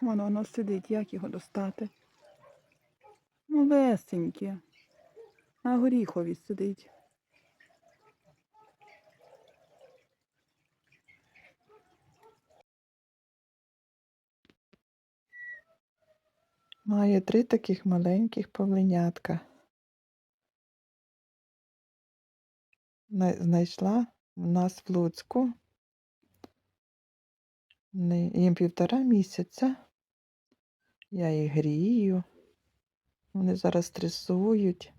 Воно воно сидить, як його достати. Малесеньке. На горіхові сидить. Має три таких маленьких павленятка. Знайшла в нас в Луцьку. Їм півтора місяця. Я їх грію. Вони зараз стресують.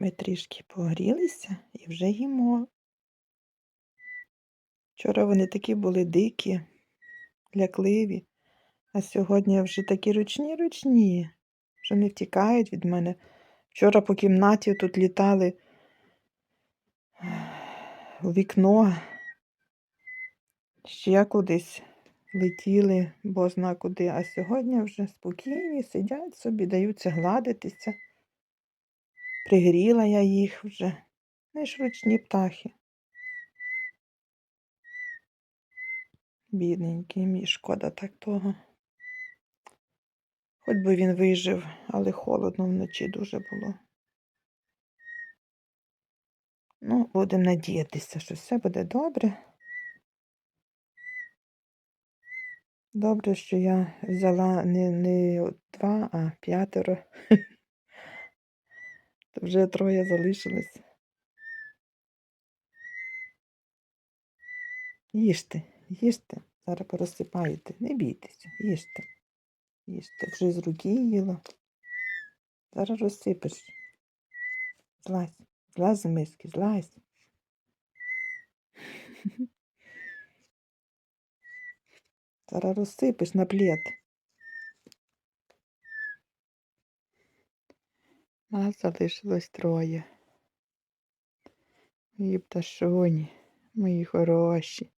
Ми трішки погрілися і вже їмо. Вчора вони такі були дикі, лякливі, а сьогодні вже такі ручні ручні, що не втікають від мене. Вчора по кімнаті тут літали у вікно, ще кудись летіли, бо зна куди, а сьогодні вже спокійні, сидять собі, даються гладитися. Пригріла я їх вже. Ж ручні птахи. Бідненький мій, шкода так того. Хоч би він вижив, але холодно вночі дуже було. Ну, будемо надіятися, що все буде добре. Добре, що я взяла не, не два, а п'ятеро. То вже троє залишилось. Їжте, їжте, зараз порозсипаєте. Не бійтеся, їжте. Їжте. Вже з руки їла. Зараз розсипеш. Злазь, злазь з миски, злазь. Зараз розсипеш на плед. Нас залишилось троє. Мої пташоні, мої хороші.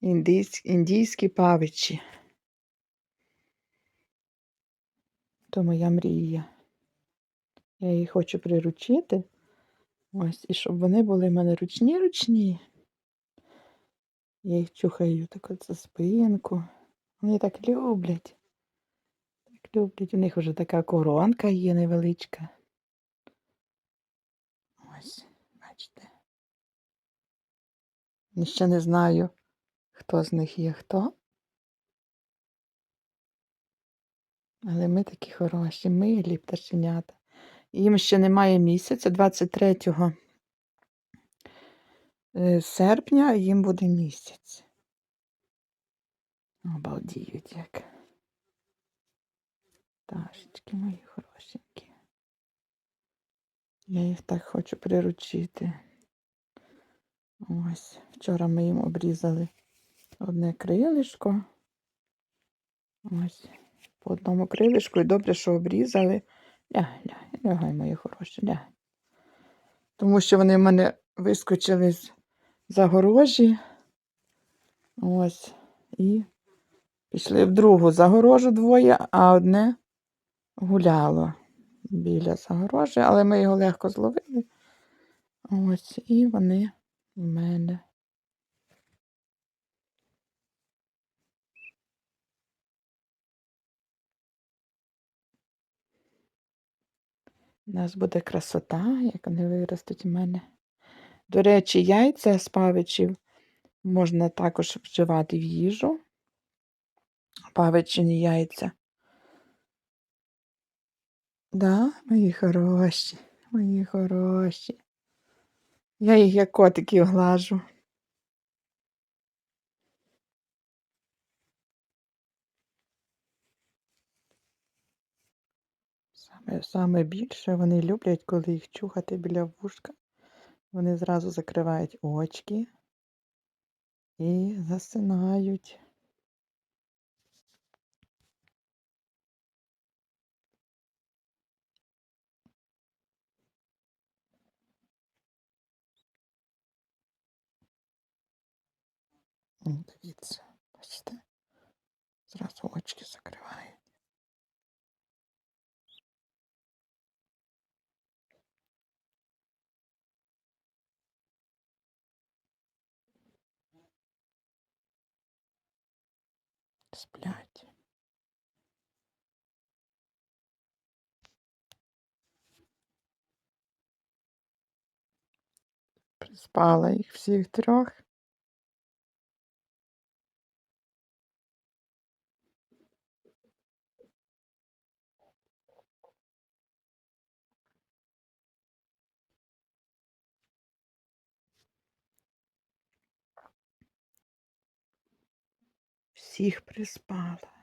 Індійські, індійські павичі. То моя мрія. Я її хочу приручити. Ось, і щоб вони були в мене ручні-ручні. Я їх чухаю так от за спинку. Вони так люблять. Люблять. У них вже така коронка є невеличка. Ось, бачите. Ще не знаю, хто з них є хто. Але ми такі хороші, милі пташенята. Їм ще немає місяця, 23 е, серпня їм буде місяць. Обалдіють як. Пташечки мої хорошенькі. Я їх так хочу приручити. Ось, вчора ми їм обрізали одне крилишко. Ось, по одному крилишку і добре, що обрізали. Ля, ля, лягай, мої хороші, ля. Тому що вони в мене вискочили з загорожі. Ось. І пішли в другу загорожу двоє, а одне гуляло біля загорожі, але ми його легко зловили. Ось, і вони в мене. У нас буде красота, як вони виростуть у мене. До речі, яйця з павичів можна також вживати в їжу. Павичині яйця. Да, мої хороші, мої хороші. Я їх як котиків глажу. Саме, саме більше вони люблять, коли їх чухати біля вушка. Вони зразу закривають очки і засинають. Дивіться, бачите? Зразу очки закривають. Сплять. Приспала їх всіх трьох. Всіх приспала.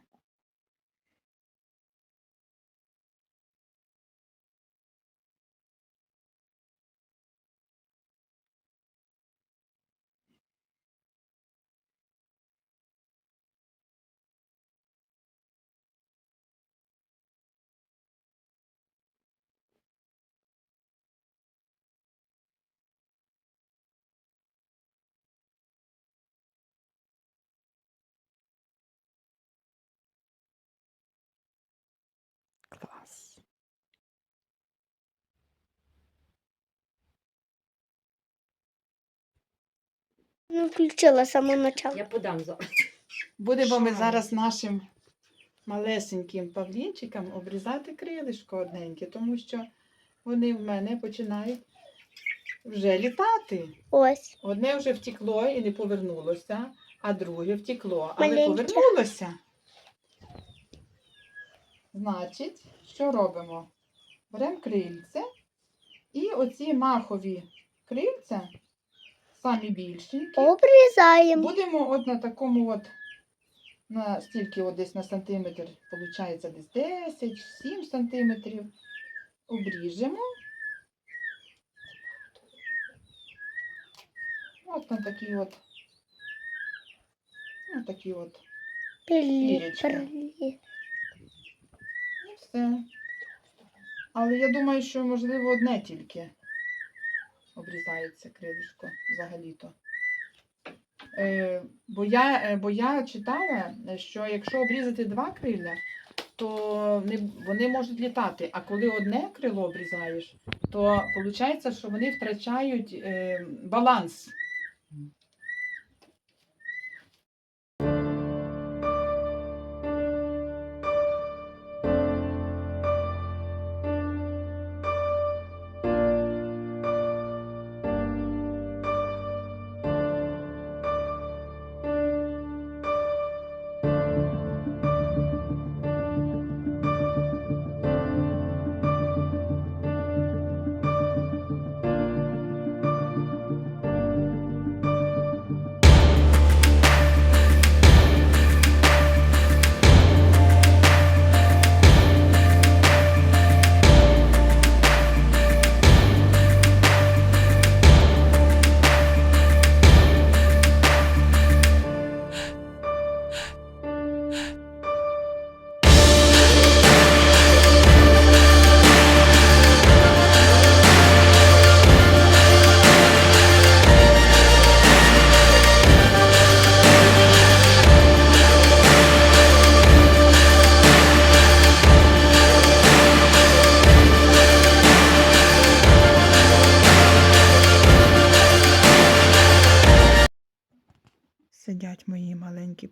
Ну, включила з самого начала. Я подам за. Будемо ми зараз нашим малесеньким павлінчикам обрізати крилишко одненьке, тому що вони в мене починають вже літати. Ось. Одне вже втекло і не повернулося, а друге втекло, але Маленьке. повернулося. Значить, що робимо? Беремо крильце і оці махові крильця, самі більші, Обрізаємо. Будемо от на такому от, на стільки от десь на сантиметр, виходить десь 10, 7 сантиметрів. Обріжемо. От на такі от, на такі от. Пілі. І все. Але я думаю, що можливо одне тільки обрізається крилишко взагалі-то. Е, бо, я, е, бо я читала, що якщо обрізати два криля, то вони можуть літати. А коли одне крило обрізаєш, то виходить, що вони втрачають е, баланс.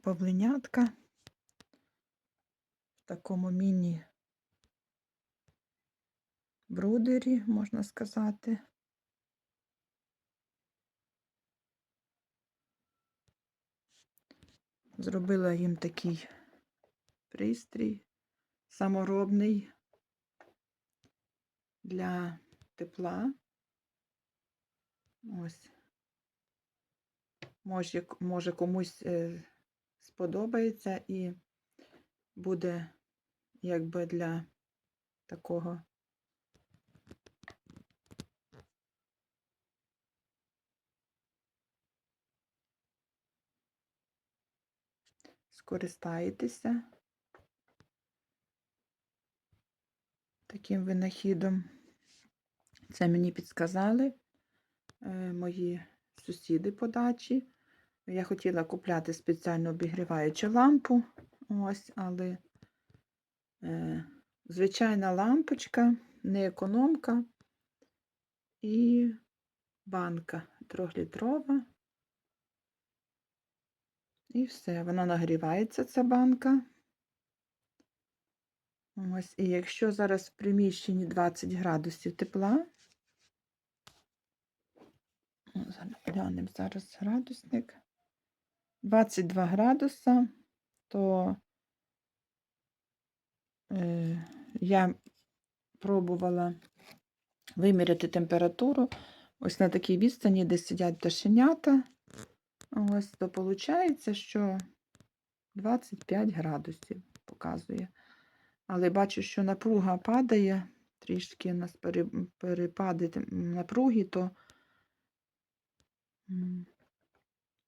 павленятка в такому міні-брудері, можна сказати. Зробила їм такий пристрій саморобний для тепла. Ось. Може, може комусь е, сподобається і буде якби для такого скористаєтеся таким винахідом. Це мені підсказали е, мої сусіди по дачі. Я хотіла купляти спеціально обігріваючу лампу, ось, але е, звичайна лампочка, не економка і банка трьохлітрова. І все, вона нагрівається, ця банка. Ось, і якщо зараз в приміщенні 20 градусів тепла, глянемо зараз градусник. 22 градуса, то е, я пробувала виміряти температуру ось на такій відстані, де сидять пташенята. Ось, то виходить, що 25 градусів показує. Але бачу, що напруга падає, трішки у нас пере- перепади напруги, то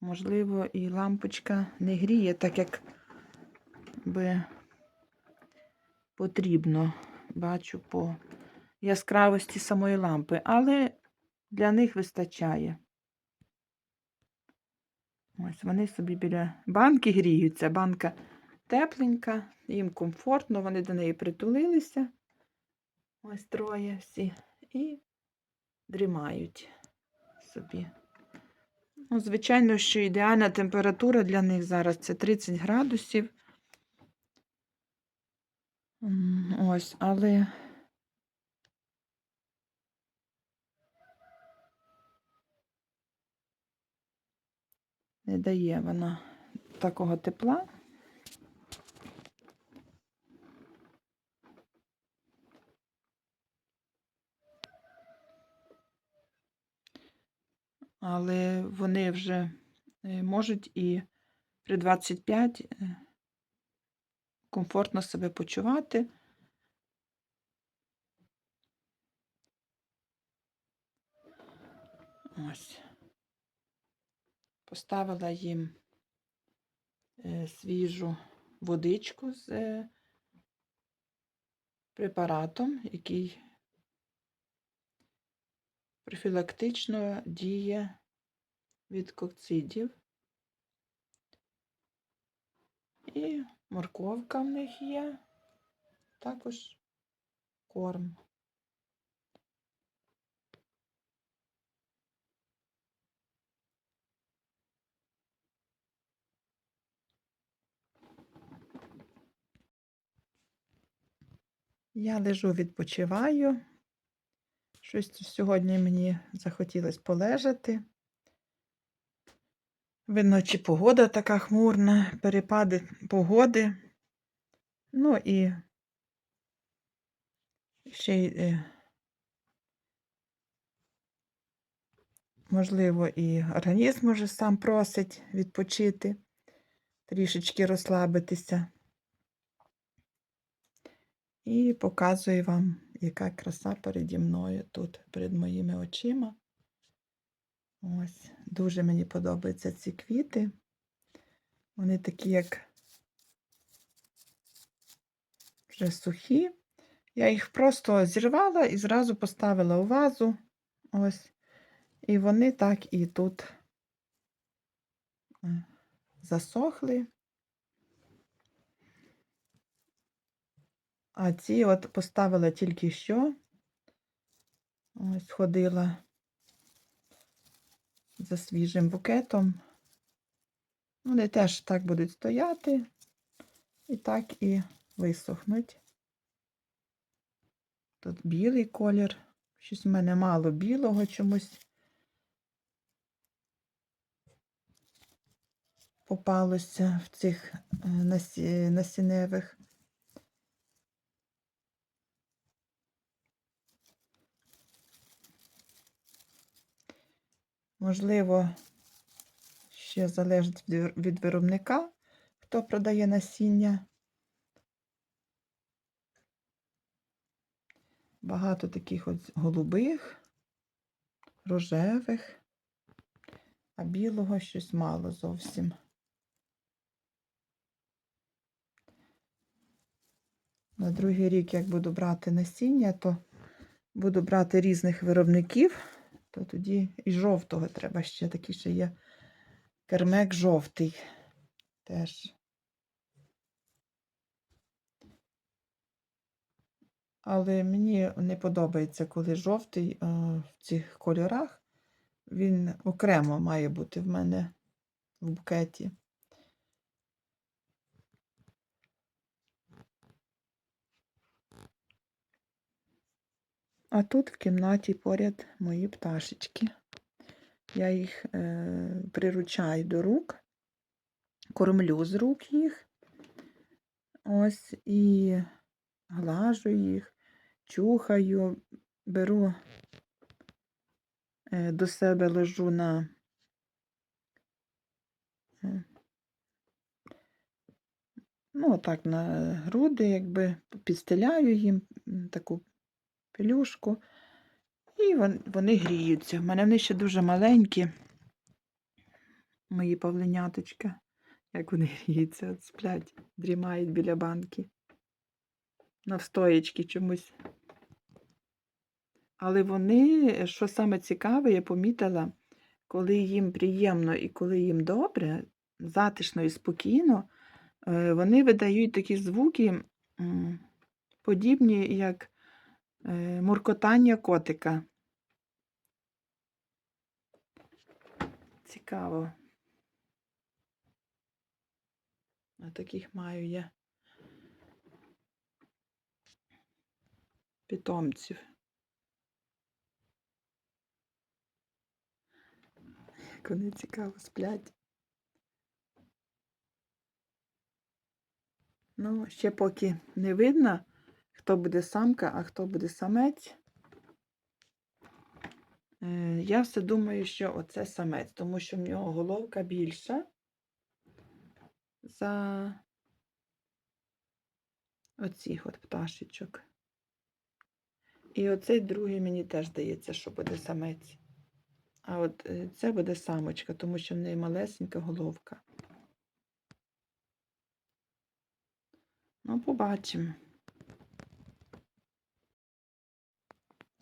можливо і лампочка не гріє так, як би потрібно, бачу по яскравості самої лампи, але для них вистачає. Ось вони собі біля банки гріються. Банка тепленька, їм комфортно, вони до неї притулилися. Ось троє всі. І дрімають собі. Ну, звичайно, що ідеальна температура для них зараз це 30 градусів. Ось, але не дає вона такого тепла. Але вони вже е, можуть і при 25 е, комфортно себе почувати. Ось. Поставила їм е, свіжу водичку з препаратом, який профілактично діє від кокцидів. І морковка в них є, також корм. Я лежу, відпочиваю. Щось сьогодні мені захотілося полежати. Видно, чи погода така хмурна, перепади погоди. Ну і ще й, е, можливо, і організм може сам просить відпочити, трішечки розслабитися. І показую вам, яка краса переді мною тут, перед моїми очима. Ось, дуже мені подобаються ці квіти. Вони такі, як вже сухі. Я їх просто зірвала і зразу поставила у вазу. Ось. І вони так і тут е, засохли. А ці от поставила тільки що. Ось ходила за свіжим букетом. Вони теж так будуть стояти і так і висохнуть. Тут білий колір. Щось в мене мало білого чомусь. попалося в цих е, насінневих. Можливо, ще залежить від виробника, хто продає насіння. Багато таких от голубих, рожевих, а білого щось мало зовсім. На другий рік, як буду брати насіння, то буду брати різних виробників, то тоді і жовтого треба ще такий ще є кермек жовтий теж. Але мені не подобається, коли жовтий е, в цих кольорах. Він окремо має бути в мене в букеті. А тут в кімнаті поряд мої пташечки. Я їх е, приручаю до рук, кормлю з рук їх. Ось і глажу їх, чухаю, беру е, до себе лежу на е, ну, так, на груди, якби підстеляю їм таку пелюшку, і вони гріються. У мене вони ще дуже маленькі, мої павленяточка, як вони гріються, сплять, дрімають біля банки. Навстоячки чомусь. Але вони, що саме цікаве, я помітила, коли їм приємно і коли їм добре, затишно і спокійно, е, вони видають такі звуки, подібні, як муркотання котика. Цікаво. А таких маю я питомців. Як вони цікаво сплять. Ну, ще поки не видно, хто буде самка, а хто буде самець. Е, Я все думаю, що оце самець, тому що в нього головка більша за оцих от пташечок. І оцей другий мені теж здається, що буде самець. А от е, це буде самочка, тому що в неї малесенька головка. Ну, побачимо.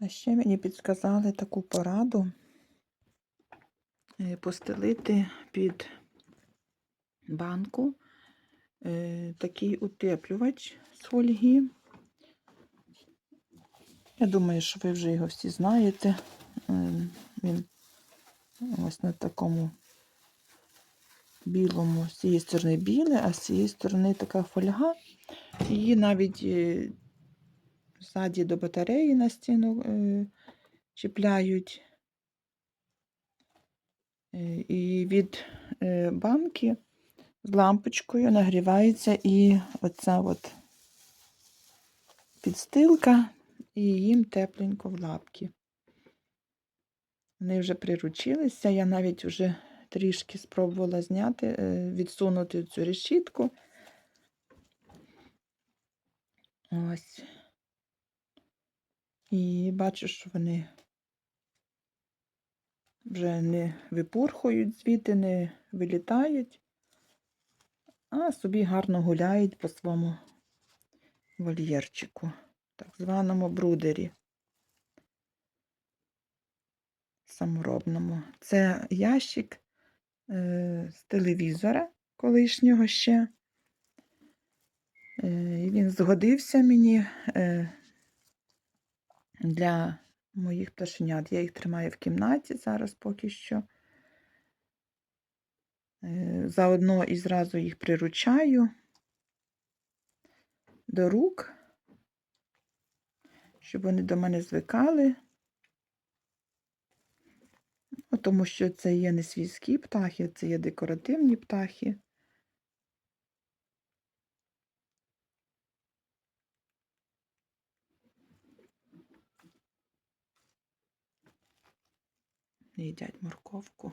А ще мені підсказали таку пораду е, постелити під банку е, такий утеплювач з фольги. Я думаю, що ви вже його всі знаєте. Е, Він ось на такому білому, з цієї сторони біле, а з цієї сторони така фольга. Її навіть е, ззаді до батареї на стіну е, чіпляють. Е, І від е, банки з лампочкою нагрівається і оця от підстилка, і їм тепленько в лапки. Вони вже приручилися. Я навіть вже трішки спробувала зняти, е, відсунути цю решітку. Ось. І бачу, що вони вже не випурхують звідти, не вилітають, а собі гарно гуляють по своєму вольєрчику, так званому брудері саморобному. Це ящик е, з телевізора колишнього ще. Е, він згодився мені е, для моїх пташенят. Я їх тримаю в кімнаті зараз поки що. Е, Заодно і зразу їх приручаю до рук, щоб вони до мене звикали. Ну, тому що це є не свійські птахи, це є декоративні птахи. Їдять морковку.